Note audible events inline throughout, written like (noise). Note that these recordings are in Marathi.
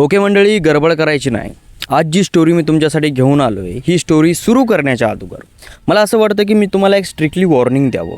ओके मंडळी गडबड करायची नाही. आज जी स्टोरी मी तुमच्यासाठी घेऊन आलो आहे ही स्टोरी सुरू करण्याच्या अगोदर. मला असं वाटतं की मी तुम्हाला एक स्ट्रिक्टली वॉर्निंग द्यावं.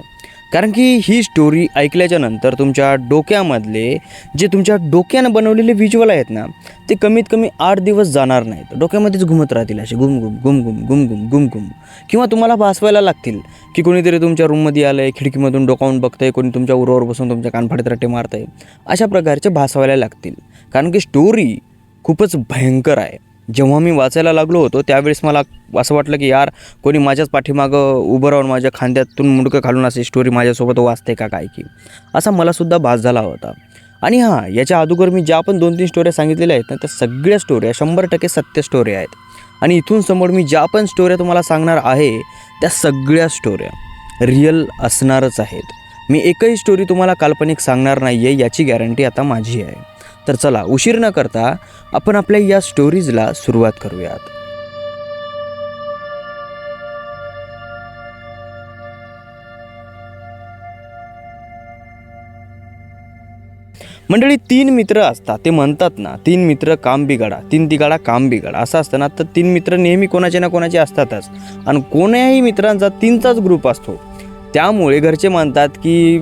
कारण की ही स्टोरी ऐकल्याच्या नंतर तुमच्या डोक्यामधले जे तुमच्या डोक्यानं बनवलेले व्हिज्युअल आहेत ना ते कमीत कमी आठ दिवस जाणार नाहीत. डोक्यामध्येच घुमत राहतील असे गुम गुम गुम गुम गुम गुम गुम गुम. किंवा तुम्हाला भासवायला लागतील की कोणीतरी तुमच्या रूममध्ये आलं आहे खिडकीमधून डोकावून बघतंय कोणी तुमच्या उरावर बसून तुमच्या कानफाडीत रट्टे मारतंय. अशा प्रकारचे भासवायला लागतील. कारण की स्टोरी खूपच भयंकर आहे. जेव्हा मी वाचायला लागलो होतो त्यावेळेस मला असं वाटलं की यार कोणी माझ्याच पाठीमागं उभं राहून माझ्या खांद्यातून मुडकं घालून अशी स्टोरी माझ्यासोबत वाचते का काय की. असा मलासुद्धा भास झाला होता. आणि हां याच्या अगोदर मी ज्या पण दोन तीन स्टोऱ्या सांगितलेल्या आहेत ना त्या सगळ्या स्टोऱ्या शंभर टक्के सत्य स्टोऱ्या आहेत. आणि इथून समोर मी ज्या पण स्टोऱ्या तुम्हाला सांगणार आहे त्या सगळ्या स्टोऱ्या रिअल असणारच आहेत. मी एकही स्टोरी तुम्हाला काल्पनिक सांगणार नाही आहे याची गॅरंटी आता माझी आहे. तर चला उशीर न करता आपण आपल्या या स्टोरीजला सुरुवात करूयात. मंडळी तीन मित्र असतात ते म्हणतात ना तीन मित्र काम बिघडा तीन तिघाडा काम बिघडा. असं असतं ना तर तीन मित्र नेहमी कोणाचे ना कोणाचे असतातच. आणि कोण्याही मित्रांचा तीनचाच ग्रुप असतो. त्यामुळे घरचे म्हणतात की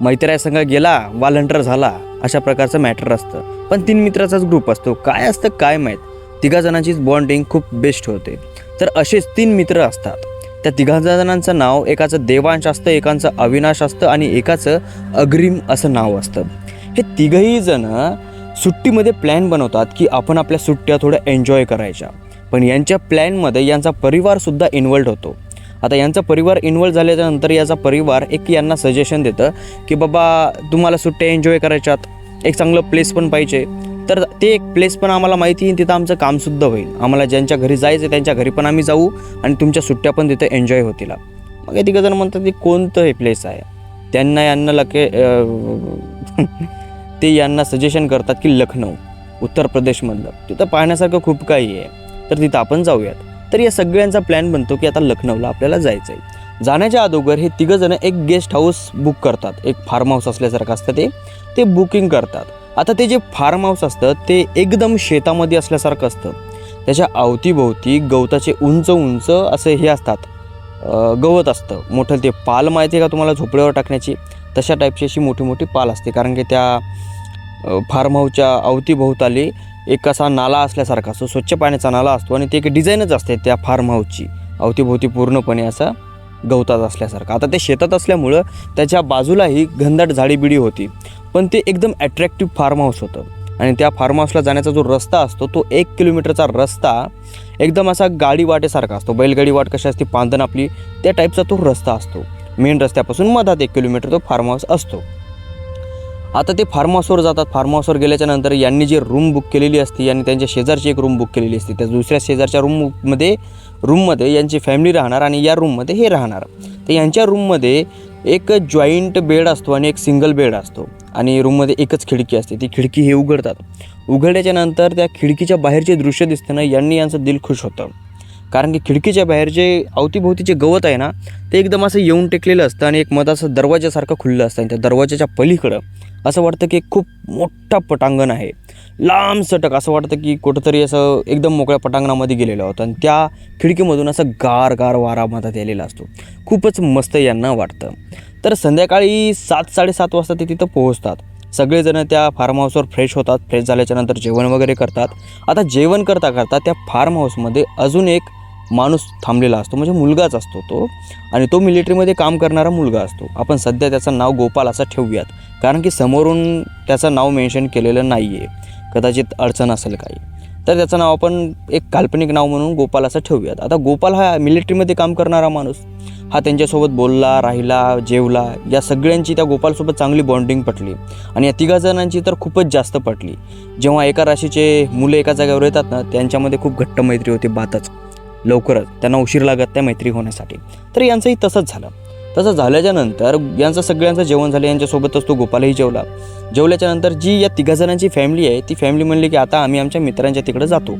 मैत्र्यासंग गेला वालंटर झाला अशा प्रकारचं मॅटर असतं. पण तीन मित्राचाच ग्रुप असतो. काय असतं काय माहीत? तिघा जणांचीच बॉन्डिंग खूप बेस्ट होते. तर असेच तीन मित्र असतात. त्या तिघा जणांचं नाव एकाचं देवांश असतं एकाचं अविनाश असतं आणि एकाचं अग्रिम असं नाव असतं. हे तिघही जण सुट्टीमध्ये प्लॅन बनवतात की आपण आपल्या सुट्ट्या थोड्या एन्जॉय करायच्या. पण यांच्या प्लॅनमध्ये यांचा परिवारसुद्धा इन्वॉल्ड होतो. आता यांचा परिवार इन्वॉल्व झाल्याच्यानंतर याचा परिवार एक यांना सजेशन देतं की बाबा तुम्हाला सुट्ट्या एन्जॉय करायच्यात. एक चांगलं प्लेस पण पाहिजे. तर ते एक प्लेस पण आम्हाला माहिती आहे तिथं आमचं कामसुद्धा होईल. आम्हाला ज्यांच्या घरी जायचं त्यांच्या घरी पण आम्ही जाऊ आणि तुमच्या सुट्ट्या पण तिथं एन्जॉय होतील. मग हे तिघंजण म्हणतात की कोणतं हे प्लेस आहे? त्यांना यांना लके (laughs) ते यांना सजेशन करतात की लखनौ उत्तर प्रदेशमधलं. तिथं पाहण्यासारखं खूप काही आहे. तर तिथं आपण जाऊयात. तर या सगळ्यांचा प्लॅन बनतो की आता लखनौला आपल्याला जायचं आहे जाण्याच्या अगोदर हे तिघंजणं एक गेस्ट हाऊस बुक करतात. एक फार्म हाऊस असल्यासारखं असतं ते. ते बुकिंग करतात. आता ते जे फार्म हाऊस असतं ते एकदम शेतामध्ये असल्यासारखं असतं. त्याच्या अवतीभोवती गवताचे उंच उंच असे हे असतात. गवत असतं. मोठं ते पाल माहिती आहे का तुम्हाला झोपड्यावर टाकण्याची? तशा टाईपची अशी मोठी मोठी पाल असते. कारण की त्या फार्म हाऊसच्या अवतीभोवताली एक असा नाला असल्यासारखा असतो स्वच्छ पाण्याचा नाला असतो आणि ते एक डिझाईनच असते त्या फार्म हाऊसची अवतीभोवती पूर्णपणे असा गवतात असल्यासारखं. आता ते शेतात असल्यामुळं त्याच्या बाजूलाही घनदाट झाडीबिडी होती. पण ते एकदम ॲट्रॅक्टिव्ह फार्म हाऊस होतं. आणि त्या फार्म हाऊसला जाण्याचा जो रस्ता असतो तो एक किलोमीटरचा रस्ता एकदम असा गाडी वाटेसारखा असतो. बैलगाडी वाट कशी असते पांदन आपली त्या टाईपचा तो रस्ता असतो. मेन रस्त्यापासून मधात एक किलोमीटर तो फार्म हाऊस असतो. आता ते फार्म हाऊसवर जातात. फार्म हाऊसवर गेल्याच्यानंतर यांनी जी रूम बुक केलेली असते आणि त्यांच्या शेजारची एक रूम बुक केलेली असते. त्या दुसऱ्या शेजारच्या रूममध्ये रूममध्ये यांची फॅमिली राहणार आणि या रूममध्ये हे राहणार. तर यांच्या रूममध्ये एक जॉईंट बेड असतो आणि एक सिंगल बेड असतो. आणि रूममध्ये एकच खिडकी असते. ती खिडकी हे उघडतात. उघडल्याच्या नंतर त्या खिडकीच्या बाहेरचे दृश्य दिसताना यांनी यांचं दिल खुश होतं. कारण की खिडकीच्या बाहेर जे अवतीभोवतीचे गवत आहे ना ते एकदम असं येऊन टेकलेलं असतं आणि एक मधाचं दरवाजासारखं खुल्लं असतं आणि त्या दरवाजाच्या पलीकडं असं वाटतं की खूप मोठा पटांगण आहे. लांब सटक असं वाटतं की कुठंतरी असं एकदम मोकळ्या पटांगणामध्ये गेलेलं होतं आणि त्या खिडकीमधून असं गार गार वारा मधात यालेला असतो. खूपच मस्त यांना वाटतं. तर संध्याकाळी सात साडेसात वाजता ते तिथं पोहोचतात. सगळेजण त्या फार्म हाऊसवर फ्रेश होतात. फ्रेश झाल्याच्यानंतर जेवण वगैरे करतात. आता जेवण करता करता त्या फार्म हाऊसमध्ये अजून एक माणूस थांबलेला असतो म्हणजे मुलगाच असतो तो. आणि तो मिलिटरीमध्ये काम करणारा मुलगा असतो. आपण सध्या त्याचं नाव गोपाल असं ठेवूयात. कारण की समोरून त्याचं नाव मेन्शन केलेलं नाही आहे कदाचित अडचण असेल काही. तर त्याचं नाव आपण एक काल्पनिक नाव म्हणून गोपाल असं ठेवूयात. आता गोपाल हा मिलिटरीमध्ये काम करणारा माणूस. हा त्यांच्यासोबत बोलला राहिला जेवला. या सगळ्यांची त्या गोपालसोबत चांगली बॉन्डिंग पटली. आणि या तिघा जणांची तर खूपच जास्त पटली. जेव्हा एका राशीचे मुलं एका जागेवर येतात ना त्यांच्यामध्ये खूप घट्ट मैत्री होती बातच. लवकरच त्यांना उशीर लागत त्या मैत्री होण्यासाठी. तर यांचंही तसंच झालं. तसं झाल्याच्यानंतर यांचं सगळ्यांचं जेवण झालं. यांच्यासोबतच तो गोपालही जेवला. जेवल्याच्या नंतर जी या तिघा जणांची फॅमिली आहे ती फॅमिली म्हणली की आता आम्ही आमच्या मित्रांच्या तिकडे जातो.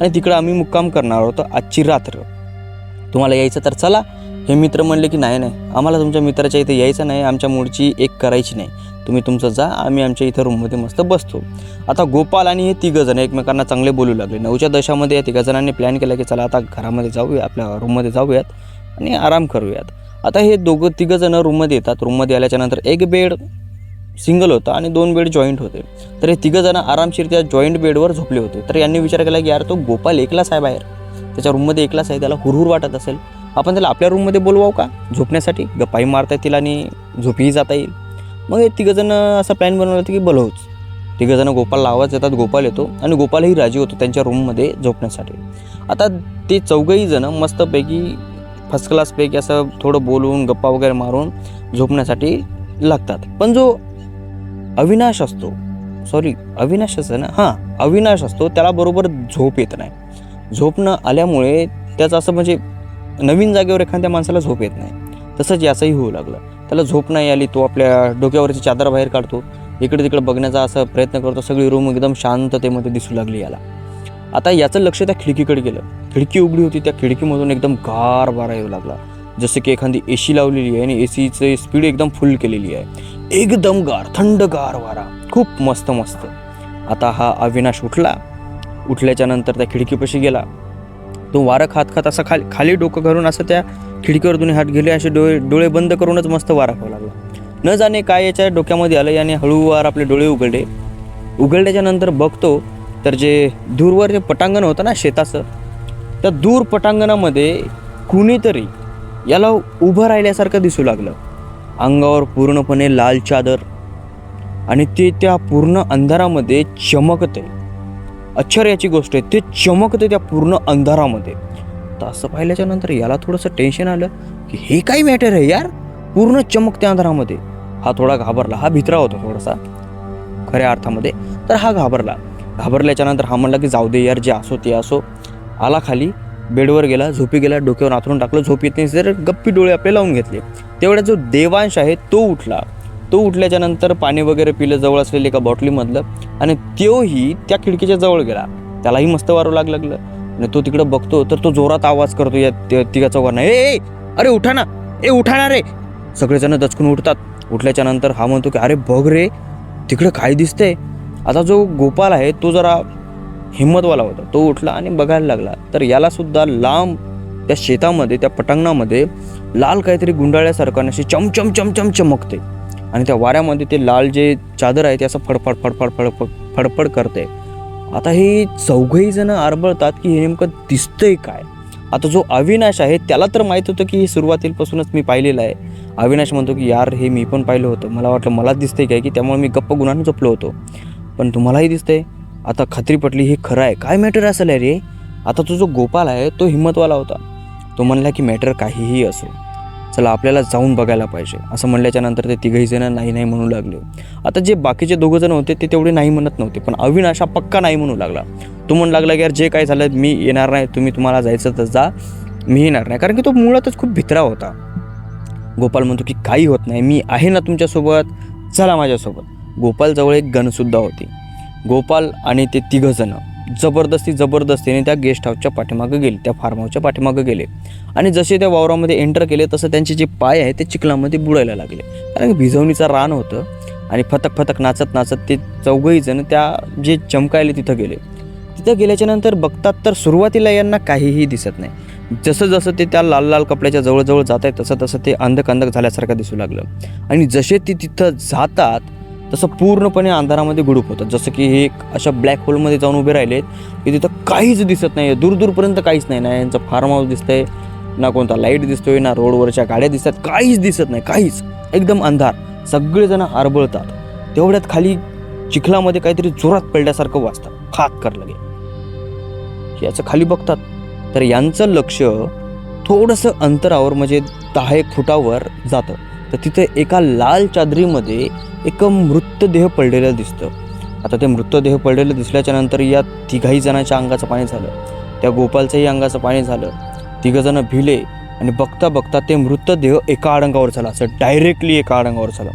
आणि तिकडं आम्ही मुक्काम करणार आहोत आजची रात्र. तुम्हाला यायचं तर चला. हे मित्र म्हणले की नाही नाही. आम्हाला तुमच्या मित्राच्या इथे यायचं नाही. आमच्या मूळची एक करायची नाही. तुम्ही तुमचं जा. आम्ही आमच्या इथं रूममध्ये मस्त बसतो. आता गोपाल आणि हे तिघंजण एकमेकांना चांगले बोलू लागले. नऊच्या दशामध्ये या तिघंजणांनी प्लॅन केला की चला आता घरामध्ये जाऊया. आपल्या रूममध्ये जाऊयात आणि आराम करूयात. आता हे दोघं तिघंजणं रूममध्ये येतात. रूममध्ये आल्याच्यानंतर एक बेड सिंगल होता आणि दोन बेड जॉईंट होते. तर हे तिघंजणं आरामशीर त्या जॉईंट बेडवर झोपले होते. तर यांनी विचार केला की यार तो गोपाल एकलाच आहे बाहेर. त्याच्या रूममध्ये एकलाच आहे त्याला हुरहुर वाटत असेल. आपण त्याला आपल्या रूममध्ये बोलवावं का? झोपण्यासाठी? गप्पाही मारता येतील आणि झोपीही जाता येईल. मग हे तिघंजणं असा प्लॅन बनवला होता की बोलवूच. तिघंजणं गोपालला आवाज येतात गोपाल येतो आणि गोपालही राजी होतो त्यांच्या रूममध्ये झोपण्यासाठी. आता ते चौघही जणं मस्तपैकी फर्स्ट क्लासपैकी असं थोडं बोलून गप्पा वगैरे मारून झोपण्यासाठी लागतात. पण जो अविनाश असतो सॉरी अविनाश असं ना? हां अविनाश असतो त्याला बरोबर झोप येत नाही. झोप न आल्यामुळे त्याचं असं म्हणजे नवीन जागेवर एखाद्या माणसाला झोप येत नाही. तसंच याचंही होऊ लागलं. त्याला झोप नाही आली तो आपल्या डोक्यावरची चादर बाहेर काढतो. इकडे तिकडे बघण्याचा असा प्रयत्न करतो. सगळी रूम एकदम शांततेमध्ये दिसू लागली याला. आता याचं लक्ष त्या खिडकीकडे गेलं. खिडकी उघडी होती. त्या खिडकीमधून एकदम गार वारा येऊ लागला. जसं की एखादी ए सी लावलेली आहे आणि ए सीचे स्पीड एकदम फुल केलेली आहे. एकदम गार थंड गार वारा. खूप मस्त मस्त आता हा अविनाश उठला. उठल्याच्या नंतर त्या खिडकीपाशी गेला. तो वारं खात खात असा खाली खाली डोकं घालून असं त्या खिडकीवर दोन्ही हात गेले असे डोळे डोळे बंद करूनच मस्त वारा खावा लागला. न जाणे काय याच्या डोक्यामध्ये आलं याने हळूवार आपले डोळे उघडले. उघडल्याच्या नंतर बघतो तर जे दूरवर जे पटांगण होतं ना शेताचं त्या दूर पटांगणामध्ये कुणीतरी याला उभं राहिल्यासारखं दिसू लागलं. अंगावर पूर्णपणे लाल चादर आणि ते त्या पूर्ण अंधारामध्ये चमकते आश्चर्याची गोष्ट आहे ते चमकते त्या पूर्ण अंधारामध्ये. तर असं पाहिल्याच्या नंतर याला थोडंसं टेन्शन आलं की हे काय मॅटर आहे यार? पूर्ण चमकत्या अंधारामध्ये. हा थोडा घाबरला हा भित्रा होता थोडासा. खऱ्या अर्थामध्ये तर हा घाबरला. घाबरल्याच्या नंतर हा म्हणला की जाऊ दे यार जे असो ते असो. आला खाली बेडवर गेला झोपी गेला डोक्यावर आथरून टाकलं झोप येत नाही जर गप्पी डोळे आपले लावून घेतले. तेवढा जो देवांश आहे तो उठला. तो उठल्याच्या नंतर पाणी वगैरे पिलं जवळ असलेलं एका बॉटलीमधलं आणि तोही त्या खिडकीच्या जवळ गेला. त्यालाही मस्त वारू लाग लागलं. आणि तो तिकडं बघतो तर तो जोरात आवाज करतो या तिघा चौघांना ए अरे उठा ना ए उठा ना रे. सगळेजण दचकून उठतात. उठल्याच्या नंतर हा म्हणतो की अरे बघ रे तिकडं काय दिसतंय? आता जो गोपाल आहे तो जरा हिंमतवाला होता. तो उठला आणि बघायला लागला. तर याला सुद्धा लांब त्या शेतामध्ये त्या पटांगणामध्ये लाल काहीतरी गुंडाळ्यासारखं अशी चमचम चमचम चमकते. आणि त्या वाऱ्यामध्ये ते लाल जे चादर आहे ते असं फडफड फडफड फडफड फडफड करते. आता हे चौघही जण आरबळतात की हे नेमकं दिसतंय काय? आता जो अविनाश आहे त्याला तर माहीत होतं की हे सुरुवातीपासूनच मी पाहिलेलं आहे. अविनाश म्हणतो की यार हे मी पण पाहिलं होतं. मला वाटलं मलाच दिसतंय काय की त्यामुळे मी गप्प गुणाने झोपलो होतो. पण तुम्हालाही दिसतंय. आता खात्री पटली हे खरं आहे. काय मॅटर असेल रे? आता तो जो गोपाल आहे तो हिंमतवाला होता. तो म्हणला की मॅटर काहीही असो. चला आपल्याला जाऊन बघायला पाहिजे. असं म्हणल्याच्या नंतर ते तिघही जण नाही नाही म्हणू लागले. आता जे बाकीचे दोघं जण होते ते तेवढे नाही म्हणत नव्हते पण अविनाश हा पक्का नाही म्हणू लागला. तो म्हणू लागला की यार जे काय झालं मी येणार नाही तुम्ही तुम्हाला जायचं तर जा मी येणार नाही. कारण की तो मुळातच खूप भित्रा होता. गोपाल म्हणतो की काही होत नाही मी आहे ना तुमच्यासोबत चला माझ्यासोबत. गोपालजवळ एक गनसुद्धा होती. गोपाल आणि ते तिघंजणं जबरदस्ती जबरदस्तीने त्या गेस्ट हाऊसच्या पाठीमागं गेले त्या फार्म हाऊसच्या पाठीमागं गेले. आणि जसे त्या वावरामध्ये एंटर केले तसं त्यांचे जे पाय आहे ते चिखलामध्ये बुडायला लागले. कारण भिजवणीचं रान होतं आणि फतक फतक नाचत नाचत ते चौघही जण त्या जे चमकायले तिथं गेले. तिथं गेल्याच्यानंतर बघतात तर सुरुवातीला यांना काहीही दिसत नाही. जसं जसं ते त्या लाल लाल कपड्याच्या जवळजवळ जात आहेत तसं तसं ते अंधक अंधक झाल्यासारखं दिसू लागलं. आणि जसे ते तिथं जातात तसं पूर्णपणे अंधारामध्ये गुडूप होतं. जसं की हे अशा ब्लॅक होलमध्ये जाऊन उभे राहिलेत की तिथं काहीच दिसत नाही आहे दूरदूरपर्यंत काहीच नाही. ना यांचं फार्म हाऊस दिसतंय ना कोणता लाइट दिसतोय ना रोडवरच्या गाड्या दिसतात. काहीच दिसत नाही. काहीच. एकदम अंधार. सगळेजण आरबळतात. तेवढ्यात खाली चिखलामध्ये काहीतरी जोरात पडल्यासारखं वाचतं खात कर लगे. याचं खाली बघतात. तर यांचं लक्ष थोडंसं अंतरावर म्हणजे दहा एक फुटावर जातं. तर तिथे एका लाल चादरीमध्ये एक मृतदेह पडलेलं दिसतं. आता ते मृतदेह पडलेलं दिसल्याच्या नंतर या तिघाही जणांच्या अंगाचं पाणी झालं. त्या गोपालच्याही अंगाचं पाणी झालं. तिघंजणं भिले आणि बघता बघता ते मृतदेह एका अडंगावर झाला असं डायरेक्टली एका आडंगावर झालं.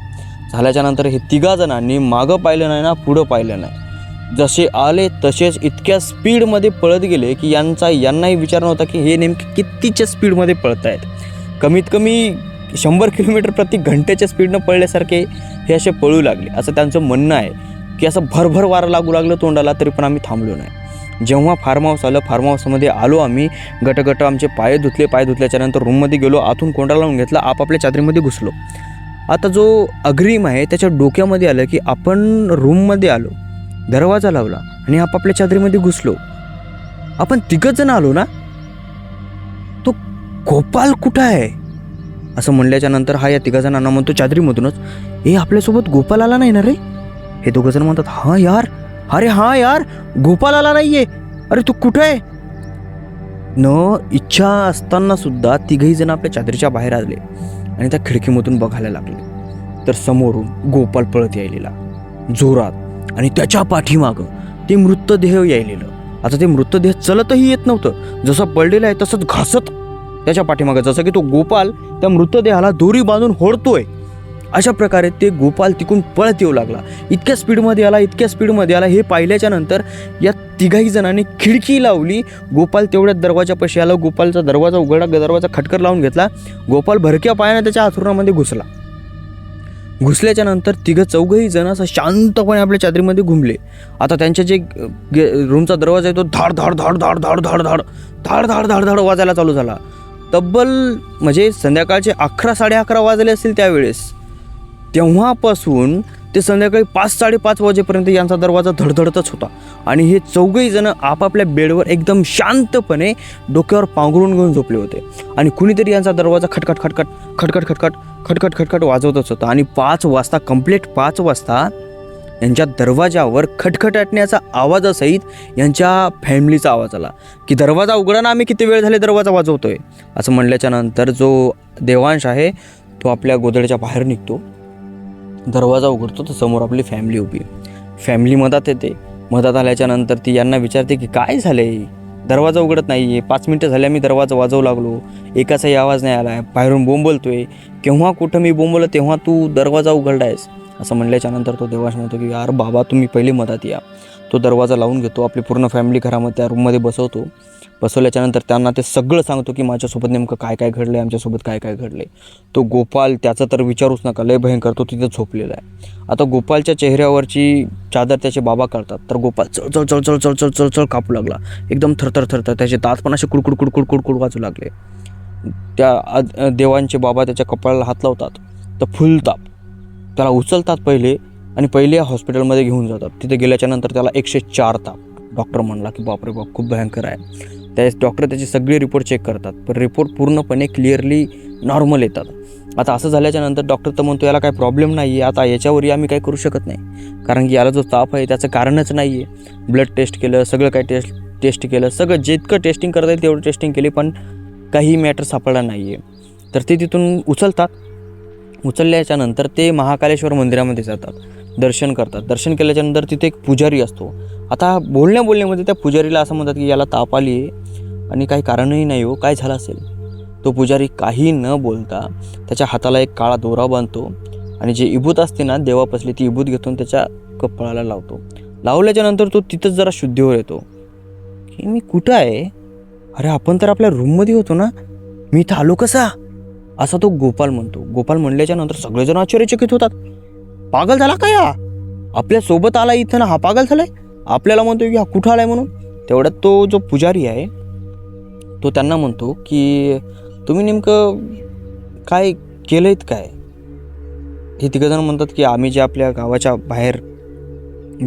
झाल्याच्यानंतर हे तिघा जणांनी मागं पाहिलं नाही ना पुढं पाहिलं नाही. जसे आले तसेच इतक्या स्पीडमध्ये पळत गेले की यांचा यांनाही विचार नव्हता की हे नेमके कितीच्या स्पीडमध्ये पळत आहेत कमीत कमी शंभर किलोमीटर प्रति घंट्याच्या स्पीडनं पळल्यासारखे हे असे पळू लागले. असं त्यांचं म्हणणं आहे की असं भरभर वारा लागू लागलं तोंडाला तरी पण आम्ही थांबलो नाही. जेव्हा फार्म हाऊस आलं फार्म हाऊसमध्ये आलो आम्ही गटगट आमचे पाय धुतले पाय धुतल्याच्या नंतर रूममध्ये गेलो आतून कोंडा लावून घेतला आपापल्या चादरीमध्ये घुसलो. आता जो अग्रिम आहे त्याच्या डोक्यामध्ये आलं की आपण रूममध्ये आलो दरवाजा लावला आणि आपापल्या चादरीमध्ये घुसलो. आपण तिघंच जण आलो ना? तो गोपाल कुठं आहे? असं म्हणल्याच्या नंतर हा या तिघा जणांना म्हणतो चादरीमधूनच. हे आपल्यासोबत गोपाल आला नाही ना रे? हे दोघं जण म्हणतात हां यार अरे हां यार गोपाल आला नाहीये. अरे तू कुठं आहे? न इच्छा असताना सुद्धा तिघही जण आपल्या चादरीच्या बाहेर आले आणि त्या खिडकीमधून बघायला लागले. तर समोरून गोपाल पळत यायलेला जोरात. आणि त्याच्या पाठीमागं ते मृतदेह यायलेलं. आता ते मृतदेह चलतही येत नव्हतं. जसं पडलेलं आहे तसंच घासत त्याच्या पाठीमागं जसं की तो गोपाल त्या मृतदेहाला दोरी बांधून होडतोय अशा प्रकारे ते गोपाल तिकून पळत येऊ लागला इतक्या स्पीडमध्ये आला इतक्या स्पीडमध्ये आला हे पाहिल्याच्या नंतर या तिघाही जणांनी खिडकी लावली गोपाल तेवढ्यात दरवाजापाशी आला गोपालचा दरवाजा उघडा दरवाजा खटकर लावून घेतला गोपाल भरक्या पायाने त्याच्या आथुरणामध्ये घुसला घुसल्याच्या नंतर तिघं चौघही जण असं शांतपणे आपल्या चादरीमध्ये घुमले आता त्यांच्या जे गे- रूमचा दरवाजा आहे तो धाड धाड धाड धाड धाड धाड धाड धाड धाड धाड धाड वाजायला चालू झाला तब्बल म्हणजे संध्याकाळचे अकरा साडे अकरा वाजले असतील त्यावेळेस तेव्हापासून ते संध्याकाळी पाच साडेपाच वाजेपर्यंत यांचा दरवाजा धडधडतच होता. आणि हे चौघही जण आपापल्या बेडवर एकदम शांतपणे डोक्यावर पांघरून घेऊन झोपले होते. आणि कुणीतरी यांचा दरवाजा खटखट खटखट खटखट खटखट खटखट खटखट वाजवतच होता. आणि पाच वाजता कंप्लीट पाच वाजता यांच्या दरवाजावर खटखटाटण्याचा आवाजासहित यांच्या फॅमिलीचा आवाज आला की दरवाजा उघडा ना आम्ही किती वेळ झाले दरवाजा वाजवतोय? असं म्हणल्याच्या नंतर जो देवांश आहे तो आपल्या गोदड्याच्या बाहेर निघतो. दरवाजा उघडतो तर समोर आपली फॅमिली उभी फॅमिली मधात येते. मधात आल्याच्यानंतर ती यांना विचारते की काय झालंय? दरवाजा उघडत नाही आहे पाच मिनटं झाले मी दरवाजा वाजवू लागलो. एकाचाही आवाज नाही आला आहे बाहेरून बोंबलतोय केव्हा कुठं मी बोंबलं तेव्हा तू दरवाजा उघडलायस. असं म्हटल्याच्यानंतर तो देवाश म्हणतो की यार बाबा तुम्ही पहिले मधात या. तो दरवाजा लावून घेतो आपली पूर्ण फॅमिली घरामध्ये त्या रूममध्ये बसवतो. बसवल्याच्यानंतर त्यांना ते सगळं सांगतो की माझ्यासोबत नेमकं काय काय घडलं आहे आमच्यासोबत काय काय घडलं आहे तो गोपाल त्याचा तर विचारूच नका लय भयंकर तो तिथं झोपलेला आहे. आता गोपालच्या चेहऱ्यावरची चादर त्याचे बाबा काढतात तर गोपाल चळ चळ चळ चळ चळ चळ चळ कापू लागला. एकदम थरथर थरथर त्याचे दात पण असे कुडकुड कुडकुड कुडकुड वाजू लागले. त्या देवांचे बाबा त्याच्या कपाळाला हात लावतात. तर फुलताप. त्याला उचलतात पहिले आणि पहिले हॉस्पिटलमध्ये घेऊन जातात. तिथे गेल्याच्यानंतर त्याला एकशे चार ताप. डॉक्टर म्हणला की बापरे बाप खूप भयंकर आहे. त्या डॉक्टर त्याचे सगळे रिपोर्ट चेक करतात. पण रिपोर्ट पूर्णपणे क्लिअरली नॉर्मल येतात. आता असं झाल्याच्यानंतर डॉक्टर तर म्हणतो याला काही प्रॉब्लेम नाही आहे आता याच्यावरही आम्ही काही करू शकत नाही. कारण की याला जो ताप आहे त्याचं कारणच नाही आहे ब्लड टेस्ट केलं सगळं काही टेस्ट टेस्ट केलं. सगळं जितकं टेस्टिंग करता येईल तेवढं टेस्टिंग केली पण काही मॅटर सापडला नाही आहे तर ते तिथून उचलतात. उचलल्याच्या नंतर ते महाकालेश्वर मंदिरामध्ये जातात दर्शन करतात. दर्शन केल्याच्यानंतर तिथे एक पुजारी असतो. आता बोलण्या बोलण्यामध्ये त्या पुजारीला असं म्हणतात की याला ताप आली आहे आणि काही कारणही नाही हो काय झालं असेल? तो पुजारी काही न बोलता त्याच्या हाताला एक काळा दोरा बांधतो आणि जे इबूत असते ना देवापसली ती इबूत घेतून त्याच्या कपाळाला लावतो. लावल्याच्या नंतर तो तिथंच जरा शुद्धीवर येतो. की मी कुठं आहे? अरे आपण तर आपल्या रूममध्ये होतो ना. मी इथं आलो कसा? असा तो गोपाल म्हणतो. गोपाल म्हणल्याच्या नंतर सगळेजण आश्चर्यचकित होतात. पागल झाला का या? आपल्यासोबत आला इथं ना हा पागल झालाय? आपल्याला म्हणतो की हा कुठं आलाय म्हणून? तेवढ्यात तो जो पुजारी आहे तो त्यांना म्हणतो की तुम्ही नेमकं काय केलंयत काय? हे तिघजण म्हणतात की आम्ही जे आपल्या गावाच्या बाहेर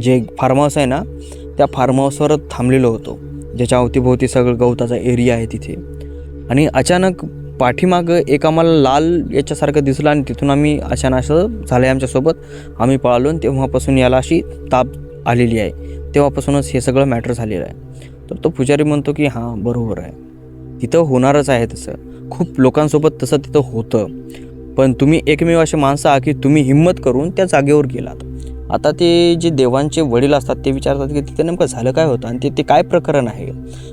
जे फार्म हाऊस आहे ना त्या फार्म हाऊसवर थांबलेलो होतो. ज्याच्या अवतीभोवती सगळं गवताचा एरिया आहे तिथे. आणि अचानक पाठीमागं एक आम्हाला लाल याच्यासारखं दिसलं आणि तिथून आम्ही अचानक असं झालं आहे आमच्यासोबत. आम्ही पळालो आणि तेव्हापासून याला अशी ताप आलेली आहे. तेव्हापासूनच हे सगळं मॅटर झालेलं आहे. तर तो पुजारी म्हणतो की हां बरोबर आहे. तिथं होणारच आहे तसं. खूप लोकांसोबत तसं तिथं होतं. पण तुम्ही एकमेव असे माणसं आहात की तुम्ही हिंमत करून त्या जागेवर गेलात. आता ते जे देवांचे वडील असतात ते विचारतात की तिथे नेमकं झालं काय होतं आणि ते ते काय प्रकरण आहे?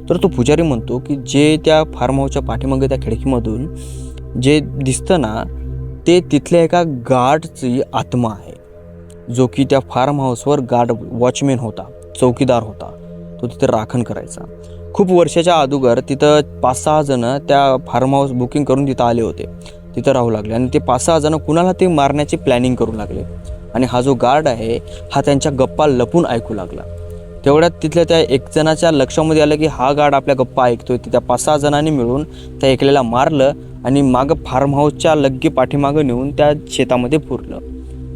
तर तो पुजारी म्हणतो की जे त्या फार्म हाऊसच्या पाठीमागे त्या खिडकीमधून जे दिसतं ना ते तिथल्या एका गार्डची आत्मा आहे. जो की त्या फार्म हाऊसवर गार्ड वॉचमॅन होता चौकीदार होता. तो तिथं राखण करायचा. खूप वर्षाच्या अगोदर तिथं पाच सहा जणं त्या फार्म हाऊस बुकिंग करून तिथं आले होते. तिथं राहू लागले आणि ते पाच सहा जणं कुणाला ते मारण्याची प्लॅनिंग करू लागले. आणि हा जो गार्ड आहे हा त्यांच्या गप्पा लपून ऐकू लागला. तेवढ्यात तिथल्या त्या एक जणाच्या लक्षामध्ये आलं की हा गार्ड आपल्या गप्पा ऐकतोय. तर त्या पाच सहा जणांनी मिळून त्या एकल्याला मारलं आणि मागं फार्म हाऊसच्या लग्गे पाठीमागं नेऊन त्या शेतामध्ये पुरलं.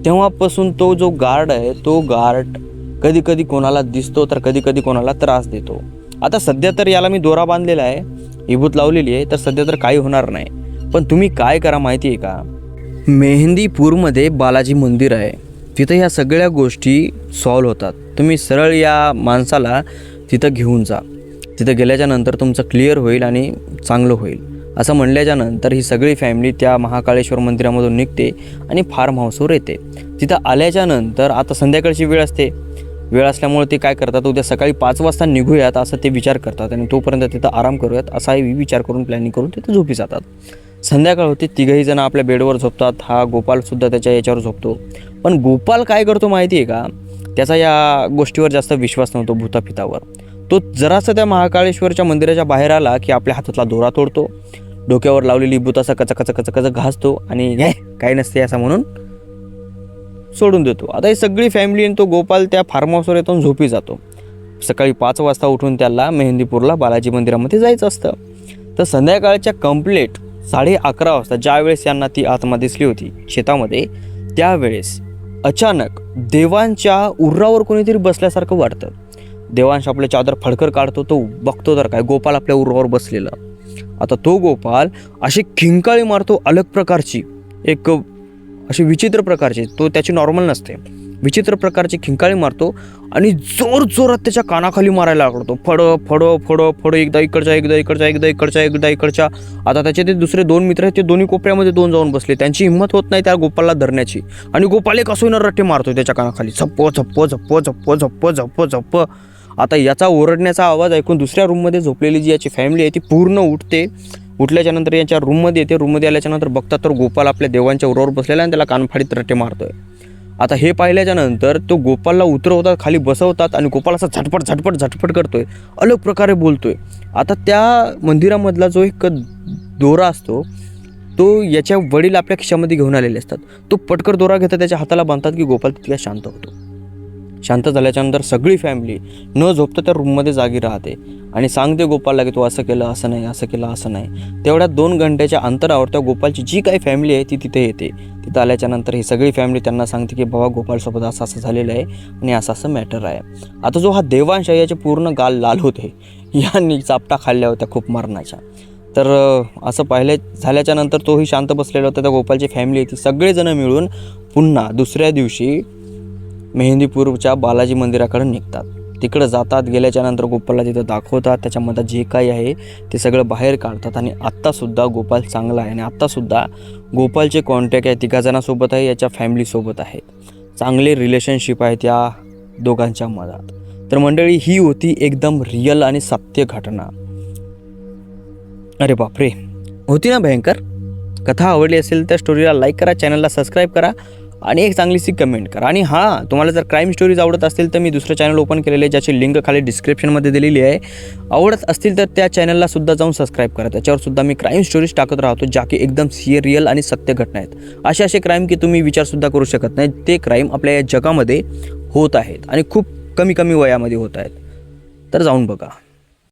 तेव्हापासून तो जो गार्ड आहे तो गार्ड कधी कधी कोणाला दिसतो तर कधी कधी कोणाला त्रास देतो. आता सध्या तर याला मी दोरा बांधलेला आहे इभूत लावलेली आहे तर सध्या तर काही होणार नाही. पण तुम्ही काय करा माहिती आहे का? मेहंदीपूरमध्ये बालाजी मंदिर आहे. तिथं ह्या सगळ्या गोष्टी सॉल्व होतात. तुम्ही सरळ या माणसाला तिथं घेऊन जा. तिथं गेल्याच्यानंतर तुमचं क्लिअर होईल आणि चांगलं होईल. असं म्हणल्याच्या नंतर ही सगळी फॅमिली त्या महाकाळेश्वर मंदिरामधून निघते आणि फार्म हाऊसवर येते. तिथं आल्याच्यानंतर आता संध्याकाळची वेळ असते. वेळ असल्यामुळे ते काय करतात? उद्या सकाळी पाच वाजता निघूयात असं ते विचार करतात आणि तोपर्यंत तिथं आराम करूयात असाही विचार करून प्लॅनिंग करून तिथं झोपी जातात. संध्याकाळ होते तिघही जण आपल्या बेडवर झोपतात. हा गोपालसुद्धा त्याच्या याच्यावर झोपतो. पण गोपाल काय करतो माहिती आहे का? त्याचा या गोष्टीवर जास्त विश्वास नव्हतो भूतापितावर. तो जरासा त्या महाकाळेश्वरच्या मंदिराच्या बाहेर आला की आपल्या हातातला दोरा तोडतो. डोक्यावर लावलेली भूतासा कचा कचा कचा कचा घासतो आणि हे काही नसते असं म्हणून सोडून देतो. आता ही सगळी फॅमिली आणि तो गोपाल त्या फार्म हाऊसवर येतो झोपी जातो. सकाळी पाच वाजता उठून त्याला मेहंदीपूरला बालाजी मंदिरामध्ये जायचं असतं. तर संध्याकाळच्या कंप्लेट साडे अकरा वाजता ज्यावेळेस यांना ती आत्मा दिसली होती शेतामध्ये त्यावेळेस अचानक देवांच्या उर्रावर कोणीतरी बसल्यासारखं वाटतं. देवांश आपले चादर फडकर काढतो तो बघतो तर काय गोपाल आपल्या उर्रावर बसलेला. आता तो गोपाल अशी खिंकाळी मारतो अलग प्रकारची एक अशी विचित्र प्रकारची तो त्याची नॉर्मल नसते. विचित्र प्रकारची खिंकाळी मारतो आणि जोर जोरात त्याच्या कानाखाली मारायला लागतो. फडं फडं फडं फडं एकदा इकडच्या एकदा इकडच्या एकदा इकडच्या एकदा इकडच्या. आता त्याचे ते दुसरे दोन मित्र आहेत ते दोन्ही कोपऱ्यामध्ये दोन जाऊन बसले. त्यांची हिंमत होत नाही त्या गोपालला धरण्याची. आणि गोपाल एक असोईनं रट्टे मारतो त्याच्या कानाखाली. झप्प झप्प झप्प झप्प झप्प झप्प झप्प. आता याचा ओरडण्याचा आवाज ऐकून दुसऱ्या रूममध्ये झोपलेली जी याची फॅमिली आहे ती पूर्ण उठते. उठल्याच्या नंतर यांच्या रूममध्ये येते. रूममध्ये आल्याच्यानंतर बघतात तर गोपाल आपल्या देवांच्या उरावर बसलेला आणि त्याला कानफाडीत रट्टे मारतोय. आता हे पाहिल्याच्या नंतर तो गोपालला उतरवतात खाली बसवतात आणि गोपाल असा झटपट झटपट झटपट करतोय. अलग प्रकारे बोलतोय. आता त्या मंदिरामधला जो एक दोरा असतो तो याच्या वडील आपल्या खिशामध्ये घेऊन आलेले असतात. तो पटकर दोरा घेतात त्याच्या हाताला बांधतात की गोपाल तितक्या शांत होतो. शांत झाल्याच्यानंतर सगळी फॅमिली न झोपता त्या रूममध्ये जागी राहते. आणि सांगते गोपालला की तू असं केलं असं नाही असं केलं असं नाही. तेवढ्या दोन घंट्याच्या अंतरावर त्या गोपालची जी काही फॅमिली आहे ती तिथे येते. तिथं आल्याच्यानंतर ही सगळी फॅमिली त्यांना सांगते की बाबा गोपालसोबत असं असं झालेलं आहे आणि असं असं मॅटर आहे. आता जो हा देवांश आहे याचे पूर्ण गाल लाल होते यांनी चापटा खाल्ल्या होत्या खूप मरणाच्या. तर असं पाहिले झाल्याच्यानंतर तोही शांत बसलेला होता. त्या गोपालची फॅमिली आहे ती सगळेजणं मिळून पुन्हा दुसऱ्या दिवशी मेहंदीपूरच्या बालाजी मंदिराकडे निघतात. तिकडं जातात गेल्याच्यानंतर गोपालला तिथं दाखवतात. त्याच्या त्याच्यामध्ये जे काही आहे ते सगळं बाहेर काढतात आणि आत्तासुद्धा गोपाल चांगला आहे आणि आत्तासुद्धा गोपालचे कॉन्टॅक्ट आहे तिघाजणासोबत आहे याच्या फॅमिलीसोबत आहेत चांगले रिलेशनशिप आहे त्या दोघांच्या मधात तर मंडळी ही होती एकदम रिअल आणि सत्य घटना. अरे बापरे. होती ना भयंकर? कथा आवडली असेल तर स्टोरीला लाईक करा चॅनलला सबस्क्राईब करा. आणि एक चांगलीशी कमेंट करा. आणि हां तुम्हाला जर क्राईम स्टोरीज आवडत असतील तर मी दुसरं चॅनल ओपन केलेलं आहे ज्याची लिंक खाली डिस्क्रिप्शनमध्ये दिलेली आहे. आवडत असतील तर त्या चॅनलला सुद्धा जाऊन सबस्क्राईब करा. त्याच्यावर सुद्धा मी क्राईम स्टोरीज टाकत राहतो ज्या की एकदम सिरियल आणि सत्य घटना आहेत. असे असे क्राईम की तुम्ही विचारसुद्धा करू शकत नाही. ते क्राईम आपल्या या जगामध्ये होत आहेत आणि खूप कमी कमी वयामध्ये होत आहेत. तर जाऊन बघा.